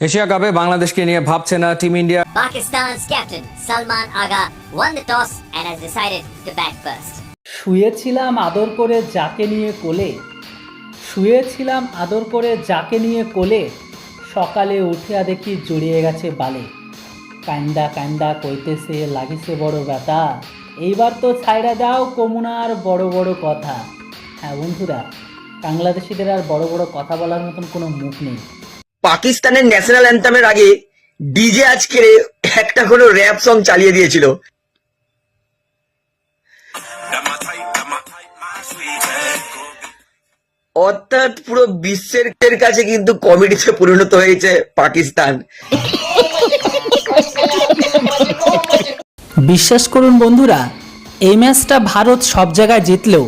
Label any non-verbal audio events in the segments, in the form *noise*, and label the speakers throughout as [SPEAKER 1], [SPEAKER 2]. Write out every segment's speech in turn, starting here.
[SPEAKER 1] Asia কাপে বাংলাদেশকে নিয়ে ভাবছে না team India.
[SPEAKER 2] Pakistan's captain Salman Agha won the toss and has decided to bat first.
[SPEAKER 3] শুয়েছিলাম আদর করে যাকে নিয়ে কোলে। শুয়েছিলাম আদর করে যাকে নিয়ে কোলে। সকালে উঠিয়া দেখি জড়িয়ে গেছে বালে। কান্দা কান্দা কইতেছে লাগিছে বড় ব্যথা। এইবার তো ছাইড়া দাও কমুনার বড় বড় কথা। হ্যাঁ বন্ধুরা বাংলাদেশিদের আর বড় বড় কথা বলার মতন কোনো মুখ নেই।
[SPEAKER 4] পাকিস্তানের ন্যাশনাল অ্যান্থামের আগে ডিজে আজকের একটা কোনো র্যাপ সং চালিয়ে দিয়েছিল। অর্থাৎ পুরো বিশ্বের কাছে কিন্তু কমেডিতে পরিণত হয়েছে পাকিস্তান।
[SPEAKER 3] বিশ্বাস করুন বন্ধুরা, এই ম্যাচটা ভারত সব জায়গায় জিতলেও,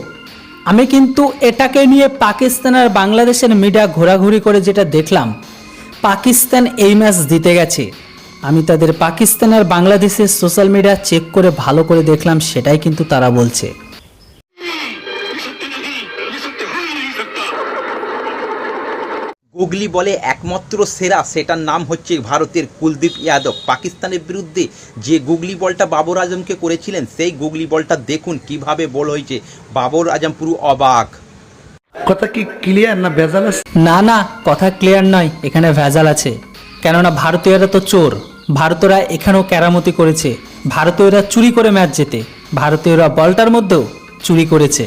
[SPEAKER 3] আমি কিন্তু এটাকে নিয়ে পাকিস্তান আর বাংলাদেশের মিডিয়া ঘোরাঘুরি করে যেটা দেখলাম পাকিস্তান এই ম্যাচ জিতে গেছে। আমি তাদের পাকিস্তান আর বাংলাদেশের সোশ্যাল মিডিয়া চেক করে ভালো করে দেখলাম, সেটাই কিন্তু তারা বলছে।
[SPEAKER 5] গুগলি বলে একমাত্র সেরা, সেটার নাম হচ্ছে ভারতের কুলদীপ যাদব। পাকিস্তানের বিরুদ্ধে যে গুগলি বলটা বাবর আজমকে করেছিলেন, সেই গুগলি বলটা দেখুন কীভাবে বল হয়েছে। বাবর আজম পুরো অবাক।
[SPEAKER 6] কথা কি ক্লিয়ার না ভেজাল আছে?
[SPEAKER 3] না না, কথা ক্লিয়ার নয়, এখানে ভেজাল আছে। কেননা ভারতীয়রা তো চোর, ভারতরা এখানেও ক্যারামতি করেছে। ভারতীয়রা চুরি করে ম্যাচ জেতে, ভারতীয়রা বলটার মধ্যেও চুরি করেছে।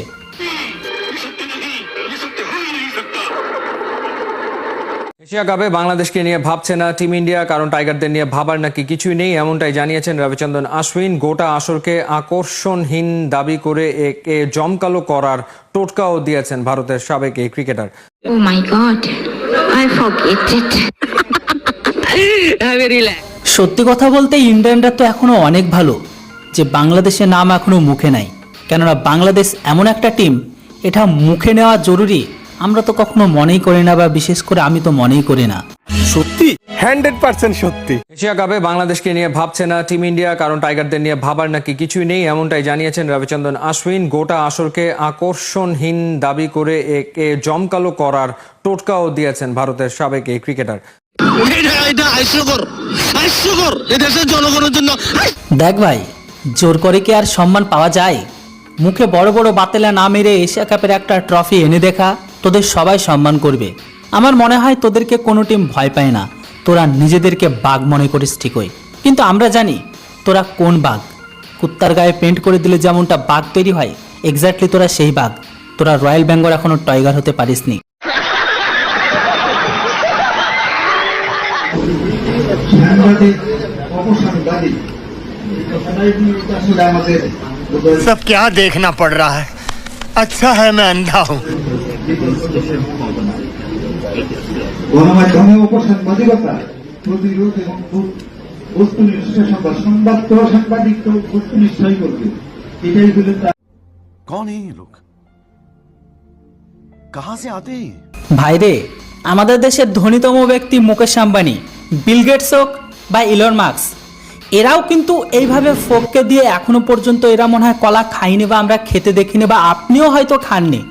[SPEAKER 1] এশিয়া কাপে বাংলাদেশকে নিয়ে ভাবছে না টিম ইন্ডিয়া কারণ টাইগারদের নিয়ে ভাবার নাকি কিছুই নেই এমনটাই জানিয়েছেন রবিচন্দ্রন আশ্বিন। গোটা আসরকে আকর্ষণহীন দাবি করে একে জমকালো করার টোটকাও দিয়েছেন ভারতের সাবেক এই ক্রিকেটার।
[SPEAKER 7] Oh.
[SPEAKER 3] সত্যি কথা বলতে ইন্ডিয়ানরা তো এখনও অনেক ভালো যে বাংলাদেশের নাম এখনও মুখে নাই। কেননা বাংলাদেশ এমন একটা টিম এটা মুখে নেওয়া জরুরি আমরা তো কখনো মনেই করি না বা বিশেষ করে আমি তো মনেই করি না।
[SPEAKER 6] সত্যি? হান্ড্রেড পার্সেন্ট সত্যি।
[SPEAKER 1] এশিয়া কাপে বাংলাদেশকে নিয়ে ভাবছে না টিম ইন্ডিয়া কারণ টাইগারদের নিয়ে ভাবার নাকি কিছুই নেই এমনটাই জানিয়েছেন রবিচন্দ্রন আশ্বিন। গোটা আসরকে আকর্ষণহীন দাবি করে একে জমকালো করার টোটকাও দিয়েছেন ভারতের সাবেক এই ক্রিকেটার।
[SPEAKER 3] দেখ ভাই জোর করে কি আর সম্মান পাওয়া যায়? মুখে বড় বড় বাতেলা না মেরে এশিয়া কাপের একটা ট্রফি এনে দেখা। তোদের সবাই সম্মান করবে আমার মনে হয় তোদেরকে কোনো টিম ভয় পায় না তোরা নিজেদেরকে বাঘ মনে করিস ঠিকই কিন্তু আমরা জানি তোরা কোন বাঘ কুত্তার গায়ে পেন্ট করে দিলে যেমনটা বাঘ তৈরি হয় এক্স্যাক্টলি তোরা সেই বাঘ তোরা রয়্যাল বেঙ্গল এখনো টাইগার হতে পারিসনি
[SPEAKER 8] সাংবাদিক অপসাংবাদিক এটা আসলে আমাদের
[SPEAKER 9] सब क्या देखना पड़ रहा है अच्छा है मैं अंधा हूँ
[SPEAKER 8] গণমাধ্যমে উপসাংবাদিকতা প্রতিরোধ এবং বস্তুনিষ্ঠ সংবাদ সংবাদ তো সাংবাদিক তো বস্তুনিষ্ঠই করবে। এটাই হল
[SPEAKER 6] কন এই লোক? কাহা
[SPEAKER 3] সে আমাদের দেশের ধনীতম ব্যক্তি মুকেশ আম্বানি বিল গেটস হোক বা ইলন মার্কস এরাও কিন্তু এইভাবে ফোককে দিয়ে এখনও পর্যন্ত এরা মনে হয় কলা খাইনি বা আমরা খেতে দেখিনি বা আপনিও হয়তো খাননি।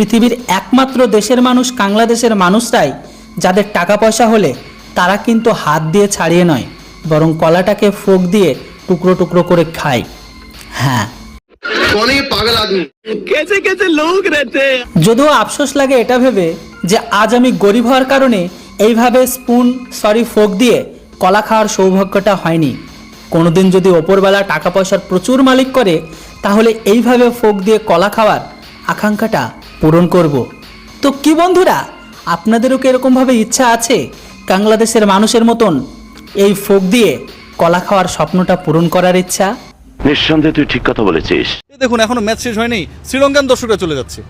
[SPEAKER 3] পৃথিবীর একমাত্র দেশের মানুষ বাংলাদেশের মানুষরাই যাদের টাকা পয়সা হলে তারা কিন্তু হাত দিয়ে ছাড়িয়ে নয় বরং কলাটাকে ফোক দিয়ে টুকরো টুকরো করে খায়। হ্যাঁ। যদিও আফসোস লাগে এটা ভেবে যে আজ আমি গরিব হওয়ার কারণে এইভাবে স্পুন সরি ফোক দিয়ে কলা খাওয়ার সৌভাগ্যটা হয়নি। কোনোদিন যদি ওপরবেলা টাকা পয়সার প্রচুর মালিক করে তাহলে এইভাবে ফোক দিয়ে কলা খাওয়ার আকাঙ্ক্ষাটা পূরণ করব। তো কি বন্ধুরা আপনাদেরও কি এরকমভাবে ইচ্ছা আছে বাংলাদেশের মানুষের মতন এই ফোক দিয়ে কলা খাওয়ার স্বপ্নটা পূরণ করার ইচ্ছা?
[SPEAKER 10] নিঃসন্দেহে তুই ঠিক কথা বলেছিস।
[SPEAKER 11] দেখুন এখনও ম্যাচ শেষ হয়নি শ্রীলঙ্কান দর্শকরা চলে যাচ্ছে।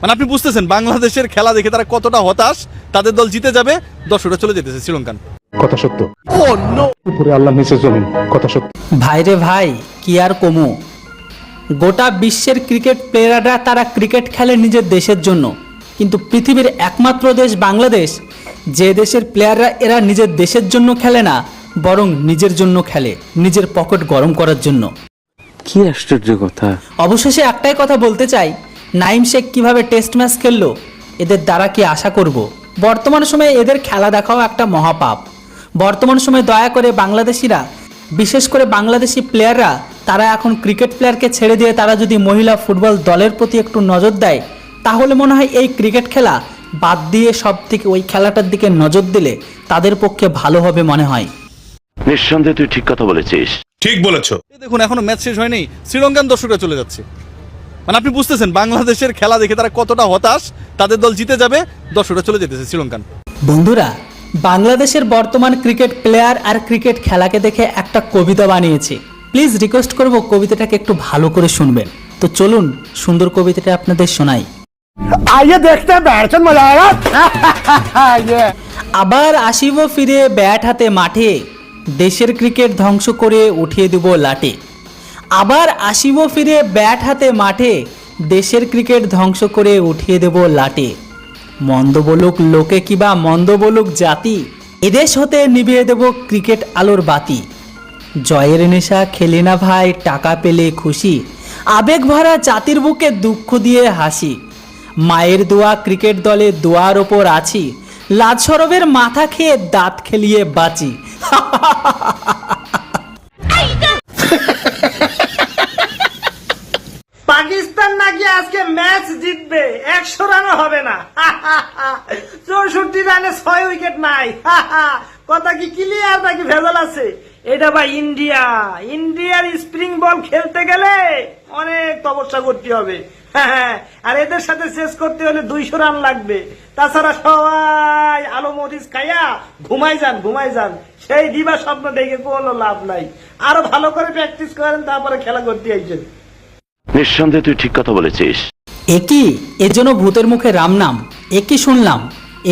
[SPEAKER 11] মানে আপনি বুঝতেছেন বাংলাদেশের খেলা দেখে তারা কতটা হতাশ তাদের দল জিতে যাবে দর্শকরা চলে যেতেছে শ্রীলঙ্কান
[SPEAKER 6] কথা সত্য। উপরে আল্লাহ নিচে জমিন কথা সত্য।
[SPEAKER 3] ভাইরে ভাই কি আর কমু? গোটা বিশ্বের ক্রিকেট প্লেয়াররা তারা ক্রিকেট খেলে নিজের দেশের জন্য। কিন্তু পৃথিবীর একমাত্র দেশ বাংলাদেশ যে দেশের প্লেয়াররা এরা নিজের দেশের জন্য খেলে না বরং নিজের জন্য খেলে নিজের পকেট গরম করার জন্য।
[SPEAKER 10] কি আশ্চর্য কথা।
[SPEAKER 3] অবশেষে একটাই কথা বলতে চাই নাইম শেখ কীভাবে টেস্ট ম্যাচ খেললো? এদের দ্বারা কি আশা করব? বর্তমান সময়ে এদের খেলা দেখাও একটা মহাপাপ। বর্তমান সময়ে দয়া করে বাংলাদেশিরা বিশেষ করে বাংলাদেশি প্লেয়াররা তারা এখন ক্রিকেট প্লেয়ারকে ছেড়ে দিয়ে তারা যদি মহিলা ফুটবল দলের প্রতি একটু নজর দেয় তাহলে মনে হয় এই ক্রিকেট খেলা বাদ দিয়ে সব থেকে ওই খেলাটার দিকে নজর দিলে তাদের পক্ষে ভালো হবে মনে হয়।
[SPEAKER 10] নিঃসন্দেহে তুই ঠিক কথা বলেছিস।
[SPEAKER 6] ঠিক বলেছ।
[SPEAKER 11] এই দেখুন এখনও ম্যাচ শেষ হয়নি। শ্রীলঙ্কান দর্শকরা চলে যাচ্ছে। মানে আপনি বুঝতেছেন বাংলাদেশের খেলা দেখে তারা কতটা হতাশ তাদের দল জিতে যাবে দর্শকরা চলে যেতেছে শ্রীলঙ্কান।
[SPEAKER 3] বন্ধুরা বাংলাদেশের বর্তমান ক্রিকেট প্লেয়ার আর ক্রিকেট খেলাকে দেখে একটা কবিতা বানিয়েছি। প্লিজ রিকোয়েস্ট করব কবিতাটাকে একটু ভালো করে শুনবেন। তো চলুন সুন্দর কবিতাটা আপনাদের শোনাই।
[SPEAKER 9] দেখতে
[SPEAKER 3] আবার আসিব ফিরে ব্যাট হাতে মাঠে দেশের ক্রিকেট ধ্বংস করে উঠিয়ে দেব লাটে। আবার আসিব ফিরে ব্যাট হাতে মাঠে দেশের ক্রিকেট ধ্বংস করে উঠিয়ে দেব লাটে। মন্দ বলুক লোকে কিবা, মন্দ বলুক জাতি। এদেশ হতে নিভিয়ে দেব ক্রিকেট আলোর বাতি। জয়ের নেশা খেলে না ভাই, টাকা পেলে খুশি। আবেগ ভরা জাতির বুকে দুঃখ দিয়ে হাসি। মায়ের দোয়া ক্রিকেট দলে দোয়ার ওপর আছি। লাজ সরবের মাথা খেয়ে দাঁত খেলিয়ে বাঁচি *laughs*
[SPEAKER 4] পাকিস্তান নাকি আজকে ম্যাচ জিতবে একশো রানও হবে না। *laughs* চৌষট্টি রানে ছয় উইকেট নাই। *laughs* কথা কি ক্লিয়ার নাকি ভেজাল আছে? এটা ভাই ইন্ডিয়া। ইন্ডিয়ার স্প্রিং বল খেলতে গেলে অনেক তপস্যা করতে হবে। হ্যাঁ, *laughs* আর এদের সাথে শেষ করতে হলে দুইশো রান লাগবে। তাছাড়া সবাই আলো মরিচ খাইয়া ঘুমাই যান ঘুমাই যান। সেই দিবা স্বপ্ন দেখে কোনো লাভ নাই। আরও ভালো করে প্র্যাকটিস করেন তারপরে খেলা করতে আইছেন।
[SPEAKER 10] নিঃসন্দেহে তুই ঠিক কথা বলেছিস।
[SPEAKER 3] একই এর জন্য ভূতের মুখে রাম নাম একই শুনলাম?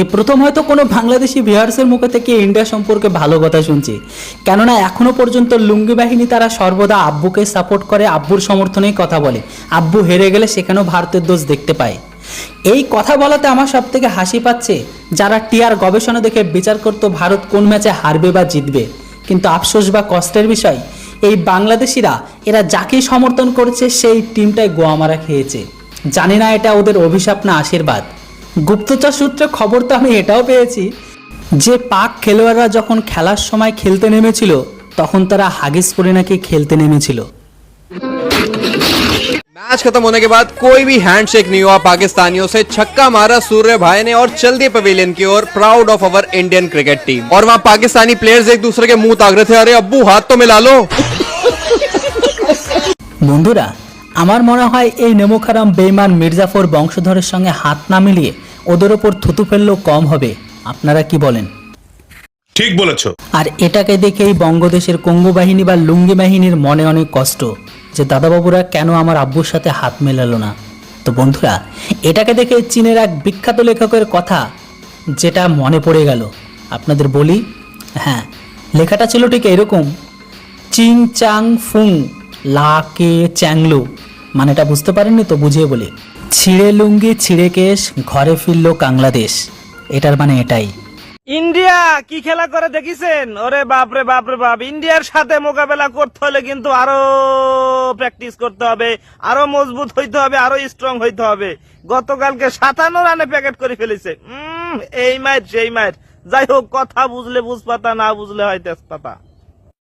[SPEAKER 3] এ প্রথম হয়তো কোনো বাংলাদেশি ভিউয়ার্সের মুখে থেকে ইন্ডিয়া সম্পর্কে ভালো কথা শুনছি। কেননা এখনও পর্যন্ত লুঙ্গি বাহিনী তারা সর্বদা আব্বুকে সাপোর্ট করে, আব্বুর সমর্থনেই কথা বলে। আব্বু হেরে গেলে সেখানেও ভারতের দোষ দেখতে পায়। এই কথা বলাতে আমার সব থেকে হাসি পাচ্ছে, যারা টিয়ার গবেষণা দেখে বিচার করতো ভারত কোন ম্যাচে হারবে বা জিতবে। কিন্তু আফসোস বা কষ্টের বিষয়, এই বাংলাদেশিরা, এরা যাকেই সমর্থন করেছে, সেই টিমটাই গোয়া মারা খেয়েছে। জানি না এটা ওদের অভিশাপ না আশীর্বাদ গুপ্তচর সূত্রে খবর তো আমি এটাও পেয়েছি যে পাক খেলোয়াড়রা যখন খেলার সময় খেলতে নেমেছিল তখন তারা হাগিস পরে নাকি খেলতে নেমেছিল
[SPEAKER 12] मैच खत्म होने के बाद कोई भी हैंडशेक नहीं हुआ पाकिस्तानियों से छक्का मारा सूर्य भाई ने और चल दिए पवेलियन की ओर proud of our Indian cricket team और वहां पाकिस्तानी प्लेयर्स एक दूसरे के मुंह ताक रहे थे अरे अब्बू हाथ तो मिला लो
[SPEAKER 3] বন্ধুরা আমার মনে হয় এই নেমুখারাম বেইমান মির্জাফর বংশধরের সঙ্গে হাত না মিলিয়ে ওদের ওপর থুতু ফেললেও কম হবে। আপনারা কি বলেন?
[SPEAKER 6] ঠিক বলেছ।
[SPEAKER 3] আর এটাকে দেখেই বঙ্গদেশের কঙ্গো বাহিনী বা লুঙ্গি বাহিনীর মনে অনেক কষ্ট যে দাদাবাবুরা কেন আমার আব্বুর সাথে হাত মেলালো না। তো বন্ধুরা এটাকে দেখে চীনের এক বিখ্যাত লেখকের কথা যেটা মনে পড়ে গেল। আপনাদের বলি? হ্যাঁ লেখাটা ছিল ঠিক এরকম। চিং চাং ফুং লা কে চ্যাংলু। মানেটা বুঝতে পারেননি তো বুঝিয়ে বলি। ছিঁড়ে লুঙ্গি, ছিঁড়ে কেশ, ঘরে ফিরল বাংলাদেশ এটার মানে এটাই।
[SPEAKER 4] ইন্ডিয়া, কি খেলা করে দেখিছেন? ওরে বাপ রে বাপ ইন্ডিয়ার সাথে মোকাবেলা করতে হলে কিন্তু আরও প্র্যাকটিস করতে হবে, আরও মজবুত হইতে হবে, আরও স্ট্রং হইতে হবে। গতকালকে সাতান্ন রানে প্যাকেট করে ফেলেছে। এই মাইর সেই মাইর যাই হোক, কথা বুঝলে বুঝ পাতা না বুঝলে হয় তেজপাতা।